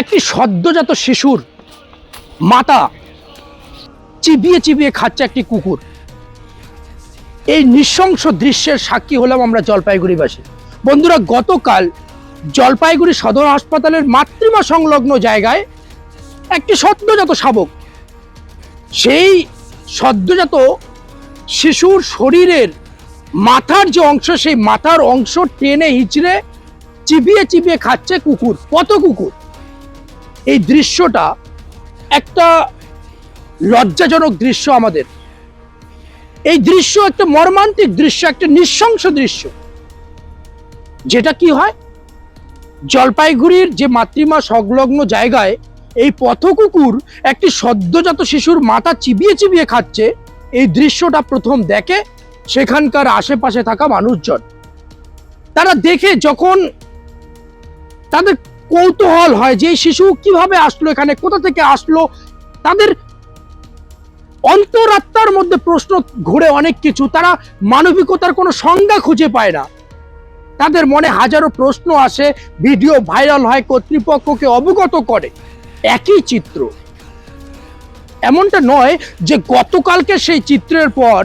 একটি সদ্যজাত শিশুর মাতা চিবিয়ে চিবিয়ে খাচ্ছে একটি কুকুর। এই নৃশংস দৃশ্যের সাক্ষী হলাম আমরা জলপাইগুড়িবাসী। বন্ধুরা, গতকাল জলপাইগুড়ি সদর হাসপাতালের মাতৃমা সংলগ্ন জায়গায় একটি সদ্যজাত শাবক, সেই সদ্যজাত শিশুর শরীরের মাথার যে অংশ, সেই মাথার অংশ টেনে হিচড়ে চিবিয়ে চিবিয়ে খাচ্ছে কুকুর। কত কুকুর? এই দৃশ্যটা একটা লজ্জাজনক দৃশ্য আমাদের। এই দৃশ্য একটা মর্মান্তিক দৃশ্য, একটা নৃশংস দৃশ্য। যেটা কি হয়? জলপাইগুড়ির যে মাতৃমা সংলগ্ন জায়গায় এই পথকুকুর একটি সদ্যজাত শিশুর মাথা চিবিয়ে চিবিয়ে খাচ্ছে, এই দৃশ্যটা প্রথম দেখে সেখানকার আশেপাশে থাকা মানুষজন। তারা দেখে যখন তাদের কৌতূহল হয় যে শিশু কীভাবে আসলো এখানে, কোথা থেকে আসলো? তাদের অন্তরাত্মার মধ্যে প্রশ্ন ঘুরে অনেক কিছু। তারা মানবিকতার কোনো সংজ্ঞা খুঁজে পায় না। তাদের মনে হাজারো প্রশ্ন আসে, ভিডিও ভাইরাল হয়, কর্তৃপক্ষকে অবগত করে। একই চিত্র। এমনটা নয় যে গতকালকে সেই চিত্রের পর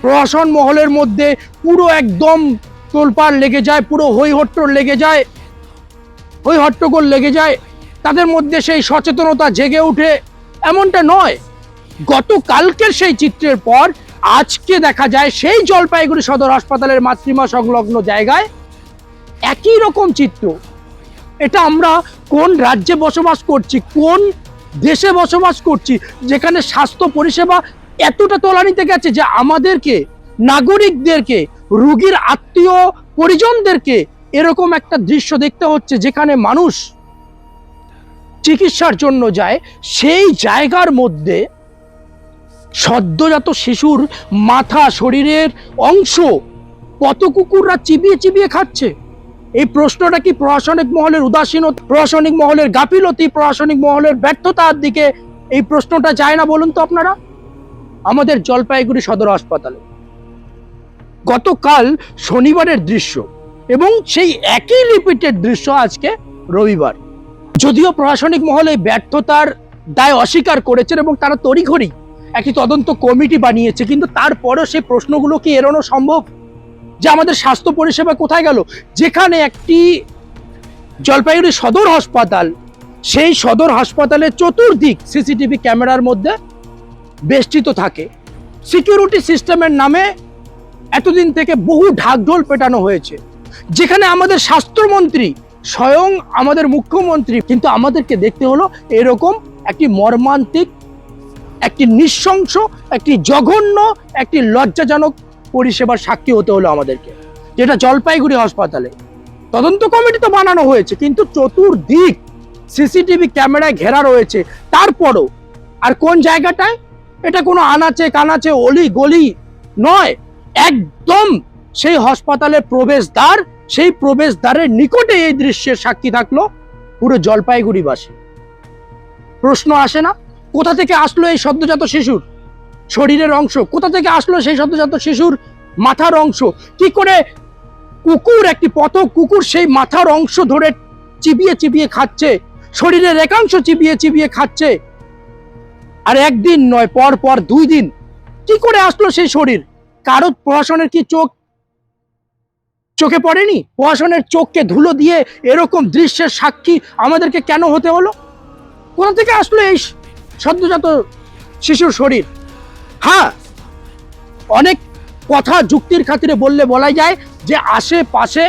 প্রশাসন মহলের মধ্যে পুরো একদম তোলপাড় লেগে যায়, পুরো হই হট্টর লেগে যায়। হই হট্টগোল লেগে যায়, তাদের মধ্যে সেই সচেতনতা জেগে ওঠে, এমনটা নয়। গতকালকের সেই চিত্রের পর আজকে দেখা যায় সেই জলপাইগুড়ি সদর হাসপাতালের মাতৃমা সংলগ্ন জায়গায় একই রকম চিত্র। এটা আমরা কোন রাজ্যে বসবাস করছি, কোন দেশে বসবাস করছি, যেখানে স্বাস্থ্য পরিষেবা এতটা তলানিতে গেছে যে আমাদেরকে, নাগরিকদেরকে, রুগীর আত্মীয় পরিজনদেরকে এরকম একটা দৃশ্য দেখতে হচ্ছে যেখানে মানুষ চিকিৎসার জন্য যায়। সেই জায়গার মধ্যে সদ্যজাত শিশুর মাথা, শরীরের অংশ কত কুকুররা চিবিয়ে চিবিয়ে খাচ্ছে। এই প্রশ্নটা কি প্রশাসনিক মহলের উদাসীনতা, প্রশাসনিক মহলের গাফিলতি, প্রশাসনিক মহলের ব্যর্থতার দিকে এই প্রশ্নটা যায় না বলুন তো আপনারা? আমাদের জলপাইগুড়ি সদর হাসপাতালে গতকাল শনিবারের দৃশ্য। এবং সেই একই রিপিটেড দৃশ্য আজকে রবিবার। যদিও প্রশাসনিক মহলে ব্যর্থতার দায় অস্বীকার করেছেন এবং তারা তড়িঘড়ি একটি তদন্ত কমিটি বানিয়েছে, কিন্তু তারপরও সেই প্রশ্নগুলো কি এড়ানো সম্ভব? যে আমাদের স্বাস্থ্য পরিষেবা কোথায় গেল? যেখানে একটি জলপাইগুড়ি সদর হাসপাতাল, সেই সদর হাসপাতালের চতুর্দিক সিসিটিভি ক্যামেরার মধ্যে বেষ্টিত থাকে। সিকিউরিটি সিস্টেমের নামে এতদিন থেকে বহু ঢাকঢোল পেটানো হয়েছে। যেখানে আমাদের স্বাস্থ্যমন্ত্রী স্বয়ং আমাদের মুখ্যমন্ত্রী, কিন্তু আমাদেরকে দেখতে হলো এরকম একটি মর্মান্তিক, একটি নৃশংস, একটি জঘন্য, একটি লজ্জাজনক পরিষেবার সাক্ষী হতে হলো আমাদেরকে, যেটা জলপাইগুড়ি হাসপাতালে। তদন্ত কমিটি তো বানানো হয়েছে, কিন্তু চতুর্দিক সিসিটিভি ক্যামেরায় ঘেরা রয়েছে। তারপরও আর কোন জায়গাটায়? এটা কোনো আনাচে কানাচে অলি গলি নয়, একদম সেই হাসপাতালের প্রবেশদ্বার, সেই প্রবেশদ্বারের নিকটে এই দৃশ্যের সাক্ষী থাকল পুরো জলপাইগুড়িবাসী। প্রশ্ন আসে না, কোথা থেকে আসলো এই সদ্যজাত শিশুর শরীরের অংশ? কোথা থেকে আসলো সেই সদ্যজাত শিশুর মাথার অংশ? কি করে কুকুর, একটি পথ কুকুর সেই মাথার অংশ ধরে চিবিয়ে চিবিয়ে খাচ্ছে? শরীরের একাংশ চিবিয়ে চিবিয়ে খাচ্ছে। আর একদিন নয় পর পর দুই দিন। কি করে আসলো সেই শরীর? কারও প্রশাসনের কি চোখ চোখে পড়েনি? প্রশাসনের চোখকে ধুলো দিয়ে এরকম দৃশ্যের সাক্ষী আমাদেরকে কেন হতে হলো? কোথা থেকে আসলো এই সদ্যজাত শিশুর শরীর? হ্যাঁ অনেক কথা যুক্তির খাতিরে বললে বলা যায় যে আশেপাশে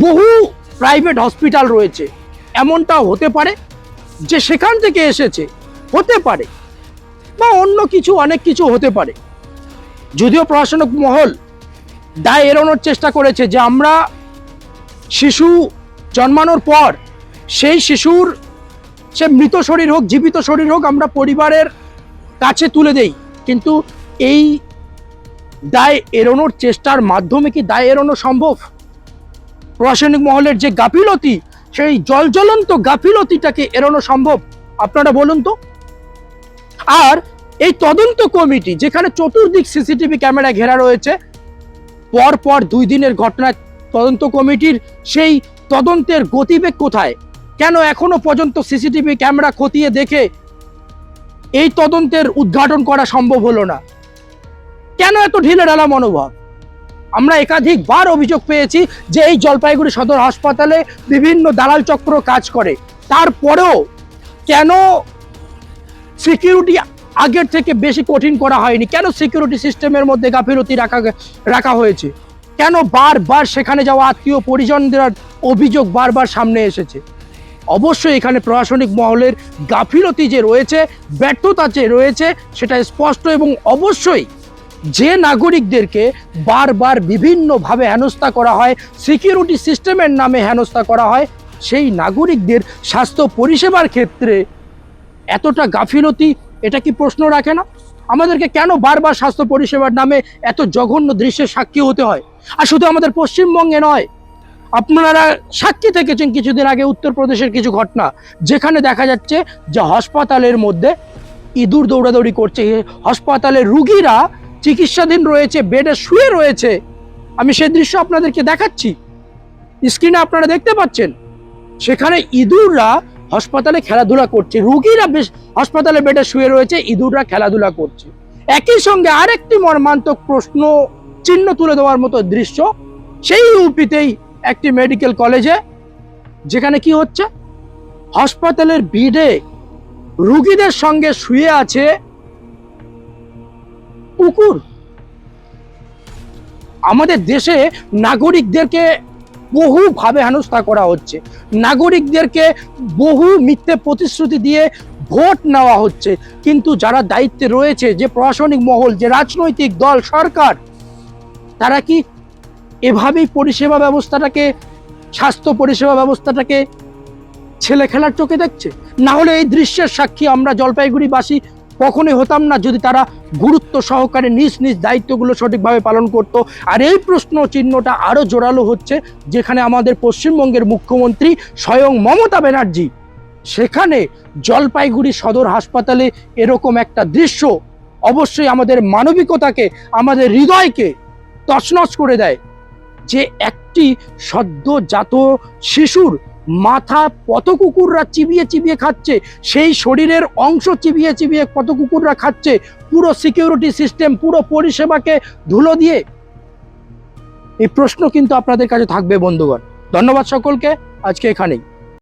বহু প্রাইভেট হসপিটাল রয়েছে। এমনটাও হতে পারে যে সেখান থেকে এসেছে। হতে পারে বা অন্য কিছু, অনেক কিছু হতে পারে। যদিও প্রশাসনিক মহল দায় এড়ানোর চেষ্টা করেছে যে আমরা শিশু জন্মানোর পর সেই শিশুর, সে মৃত শরীর হোক, জীবিত শরীর হোক, আমরা পরিবারের কাছে তুলে দেই। কিন্তু এই দায় এড়ানোর চেষ্টার মাধ্যমে কি দায় এড়ানো সম্ভব? প্রশাসনিক মহলের যে গাফিলতি, সেই জলজ্বলন্ত গাফিলতিটাকে এড়ানো সম্ভব? আপনারা বলুন তো। আর এই তদন্ত কমিটি, যেখানে চতুর্দিক সিসিটিভি ক্যামেরা ঘেরা রয়েছে পর পর দুই দিনের ঘটনায় তদন্ত কমিটির সেই তদন্তের গতিবেগ কোথায়? কেন এখনও পর্যন্ত সিসিটিভি ক্যামেরা খতিয়ে দেখে এই তদন্তের উদ্ঘাটন করা সম্ভব হলো না? কেন এত ঢিলে ঢালা মনোভাব? আমরা একাধিকবার অভিযোগ পেয়েছি যে এই জলপাইগুড়ি সদর হাসপাতালে বিভিন্ন দালাল চক্র কাজ করে। তারপরেও কেন সিকিউরিটি আগের থেকে বেশি কঠিন করা হয়নি। কেন সিকিউরিটি সিস্টেমের মধ্যে গাফিলতি রাখা রাখা হয়েছে? কেন বারবার সেখানে যাওয়া আত্মীয় পরিজনদের অভিযোগ বারবার সামনে এসেছে? অবশ্যই এখানে প্রশাসনিক মহলের গাফিলতি যে রয়েছে, ব্যর্থতা যে রয়েছে, সেটা স্পষ্ট এবং অবশ্যই যে নাগরিকদেরকে বারবার বিভিন্নভাবে হেনস্থা করা হয় সিকিউরিটি সিস্টেমের নামে হেনস্থা করা হয়, সেই নাগরিকদের স্বাস্থ্য পরিষেবার ক্ষেত্রে এতটা গাফিলতি এটা কি প্রশ্ন রাখে না? আমাদেরকে কেন বারবার স্বাস্থ্য পরিষেবার নামে এত জঘন্য দৃশ্যের সাক্ষী হতে হয়? আর শুধু আমাদের পশ্চিমবঙ্গে নয়, আপনারা সাক্ষী থেকেছেন কিছুদিন আগে উত্তরপ্রদেশের কিছু ঘটনা, যেখানে দেখা যাচ্ছে যে হাসপাতালের মধ্যে ইঁদুর দৌড়াদৌড়ি করছে। হাসপাতালের রুগীরা চিকিৎসাধীন রয়েছে, বেডে শুয়ে রয়েছে। আমি সেই দৃশ্য আপনাদেরকে দেখাচ্ছি। স্ক্রিনে আপনারা দেখতে পাচ্ছেন, সেখানে ইঁদুররা হাসপাতালে খেলাধুলা করছে। রুগীরা বেশ হাসপাতালে বেডে শুয়ে রয়েছে, ইঁদুররা খেলাধুলা করছে। একই সঙ্গে আরেকটি মর্মান্তক প্রশ্ন, চিহ্ন তুলে দেওয়ার মতো দৃশ্য, সেই ইউপিতেই একটি মেডিকেল কলেজে, যেখানে কি হচ্ছে? হাসপাতালের বিডে রুগীদের সঙ্গে শুয়ে আছে কুকুর। আমাদের দেশে নাগরিকদেরকে বহুভাবে হেনস্থা করা হচ্ছে। নাগরিকদেরকে বহু মিথ্যে প্রতিশ্রুতি দিয়ে ভোট নেওয়া হচ্ছে। কিন্তু যারা দায়িত্বে রয়েছে, যে প্রশাসনিক মহল, যে রাজনৈতিক দল, সরকার, তারা কি এভাবেই পরিষেবা ব্যবস্থাটাকে, স্বাস্থ্য পরিষেবা ব্যবস্থাটাকে ছেলে খেলার চোখে দেখছে? না হলে এই দৃশ্যের সাক্ষী আমরা জলপাইগুড়িবাসী কখনোই হতাম না যদি তারা গুরুত্ব সহকারে নিজ নিজ দায়িত্বগুলো সঠিকভাবে পালন করত। আর এই প্রশ্ন চিহ্নটা আরও জোরালো হচ্ছে, যেখানে আমাদের পশ্চিমবঙ্গের মুখ্যমন্ত্রী স্বয়ং মমতা ব্যানার্জি, সেখানে জলপাইগুড়ি সদর হাসপাতালে এরকম একটা দৃশ্য অবশ্যই আমাদের মানবিকতাকে, আমাদের হৃদয়কে তছনছ করে দেয় যে একটি সদ্যজাত শিশুর মাথা কত কুকুররা চিবিয়ে চিবিয়ে খাচ্ছে, সেই শরীরের অংশ চিবিয়ে চিবিয়ে কত কুকুররা খাচ্ছে, পুরো সিকিউরিটি সিস্টেম পুরো পরিষেবাকে ধুলো দিয়ে। এই প্রশ্ন কিন্তু আপনাদের কাছে থাকবে, বন্ধুগণ। ধন্যবাদ সকলকে, আজকে এখানেই।